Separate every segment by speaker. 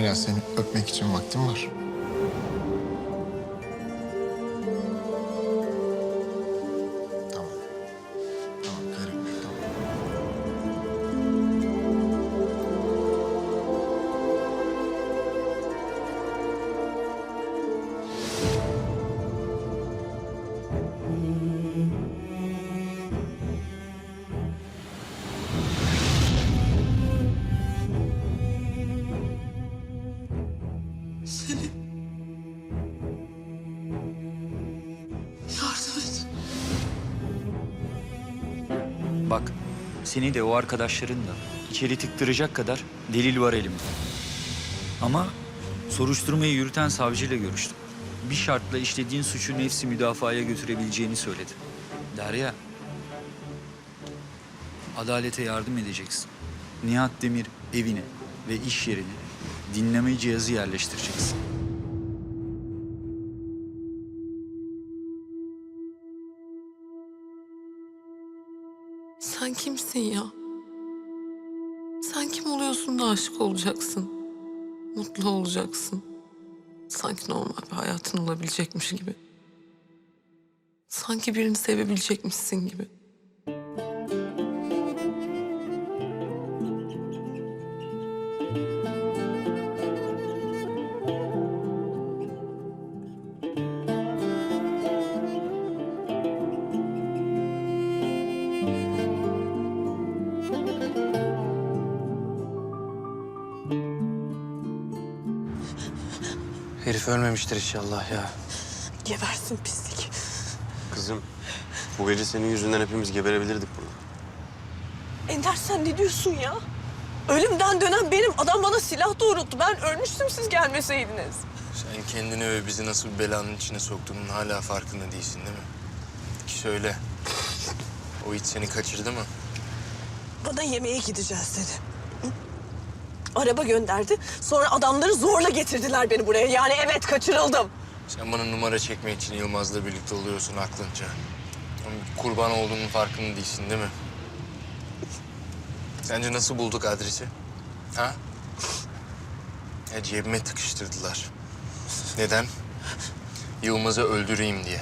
Speaker 1: Hala seni öpmek için vaktim var.
Speaker 2: Seni
Speaker 3: de o arkadaşların da içeri tıktıracak kadar delil var elimde. Ama soruşturmayı yürüten savcıyla görüştüm. Bir şartla işlediğin suçu nefsi müdafaya götürebileceğini söyledi. Derya, adalete yardım edeceksin. Nihat Demir evine ve iş yerine dinleme cihazı yerleştireceksin.
Speaker 2: Sen kimsin ya? Sen kim oluyorsun da aşık olacaksın? Mutlu olacaksın. Sanki normal bir hayatın olabilecekmiş gibi. Sanki birini sevebilecekmişsin gibi.
Speaker 4: Herif ölmemiştir inşallah ya.
Speaker 2: Gebersin pislik.
Speaker 5: Kızım, bu gece senin yüzünden hepimiz geberebilirdik burada.
Speaker 6: Ender sen ne diyorsun ya? Ölümden dönen benim. Adam bana silah doğrulttu. Ben ölmüştüm siz gelmeseydiniz.
Speaker 4: Sen kendini ve bizi nasıl bir belanın içine soktuğunun hala farkında değilsin değil mi? Ki söyle. O it seni kaçırdı mı?
Speaker 6: Bana yemeğe gideceğiz dedi. Araba gönderdi. Sonra adamları zorla getirdiler beni buraya. Yani evet kaçırıldım.
Speaker 4: Sen bana numara çekmek için Yılmaz'la birlikte oluyorsun aklınca. Kurban olduğunun farkında değilsin değil mi? Sence nasıl bulduk adresi? Ha? Ya cebime tıkıştırdılar. Neden? Yılmaz'ı öldüreyim diye.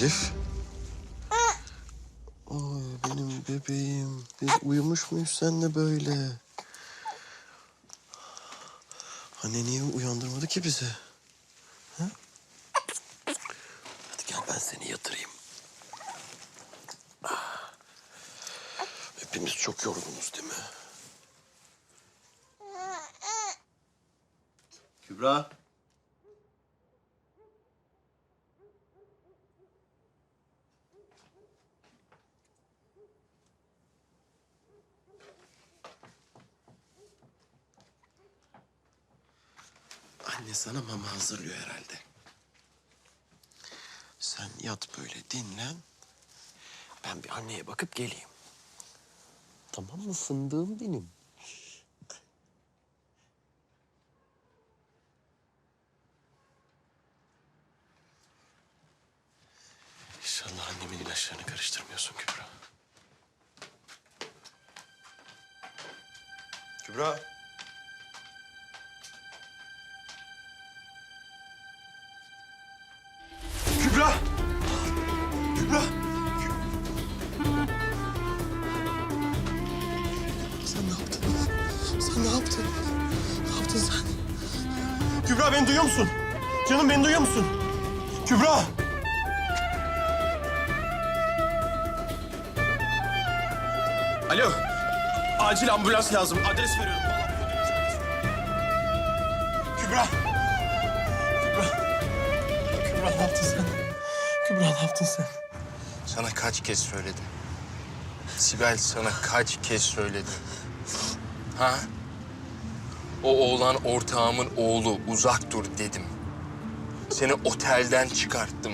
Speaker 1: Elif. Oy benim bebeğim. Biz uyumuş muyuz senle böyle? Anne niye uyandırmadı ki bizi? Ha? Hadi gel ben seni yatırayım. Ah. Hepimiz çok yorgunuz değil mi? Kübra. Anne sana mama hazırlıyor herhalde. Sen yat böyle dinlen. Ben bir anneye bakıp geleyim. Tamam mı fındığım benim? İnşallah annemin ilaçlarını karıştırmıyorsun Kübra. Kübra. Yaptın? Ne yaptın sen? Kübra beni duyuyor musun? Canım beni duyuyor musun? Kübra! Alo. Acil ambulans lazım. Adres veriyorum. Kübra! Kübra! Kübra ne yaptın sen? Kübra ne yaptın sen?
Speaker 4: Sana kaç kez söyledim? Sibel sana kaç kez söyledim? Ha? O oğlan ortağımın oğlu uzak dur dedim. Seni otelden çıkarttım.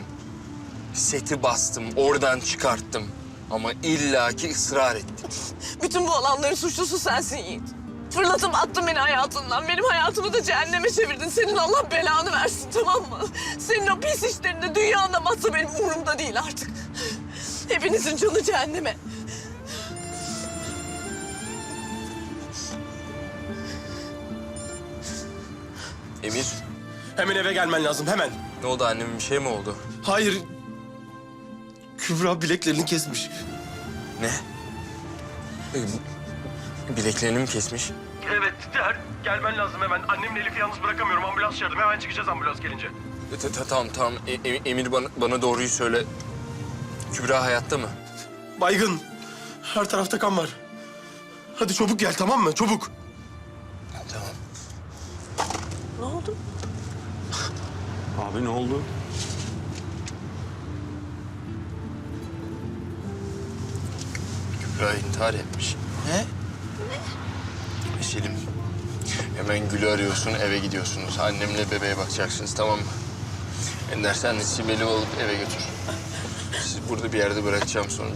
Speaker 4: Seti bastım, oradan çıkarttım. Ama illaki ısrar ettin.
Speaker 6: Bütün bu olanların suçlusu sensin Yiğit. Fırlatıp attın beni hayatından. Benim hayatımı da cehenneme çevirdin. Senin Allah belanı versin tamam mı? Senin o pis işlerinde dünyanda batsa benim umurumda değil artık. Hepinizin canı cehenneme.
Speaker 4: Emir,
Speaker 1: Hemen eve gelmen lazım hemen.
Speaker 4: ne oldu annemin bir şey mi oldu?
Speaker 1: Hayır. Kübra bileklerini kesmiş.
Speaker 4: Ne? Ee, Bileklerini mi kesmiş?
Speaker 1: Evet der. Gelmen lazım hemen. Annemle Elif'i yalnız bırakamıyorum. Ambulans çağırdım. Hemen çıkacağız ambulans gelince.
Speaker 4: E, ta- ta- Tamam tamam E- Em- Emir bana, bana doğruyu söyle. Kübra hayatta mı?
Speaker 1: Baygın. Her tarafta kan var. Hadi çabuk gel tamam mı? Çabuk.
Speaker 4: Tamam.
Speaker 6: Ne oldu?
Speaker 5: Abi ne oldu?
Speaker 4: Kübra intihar etmiş.
Speaker 1: Ne?
Speaker 4: Selim. Hemen Gül'ü arıyorsun eve gidiyorsunuz. Annemle bebeğe bakacaksınız tamam mı? Ender sen de Sibel'i alıp eve götür. Sizi burada bir yerde bırakacağım sonra.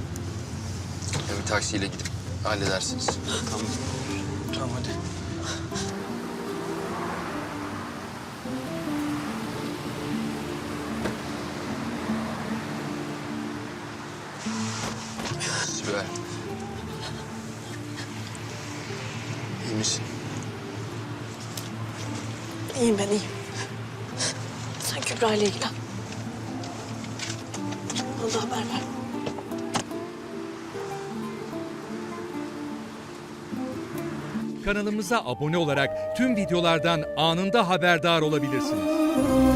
Speaker 4: Hem bir taksiyle gidip halledersiniz.
Speaker 5: Tamam.
Speaker 1: Tamam hadi.
Speaker 4: Sibel. İyi misin?
Speaker 6: İyiyim ben iyiyim. Sen Kübra ile ilgilen. Bana da haber ver.
Speaker 7: Kanalımıza abone olarak tüm videolardan anında haberdar olabilirsiniz.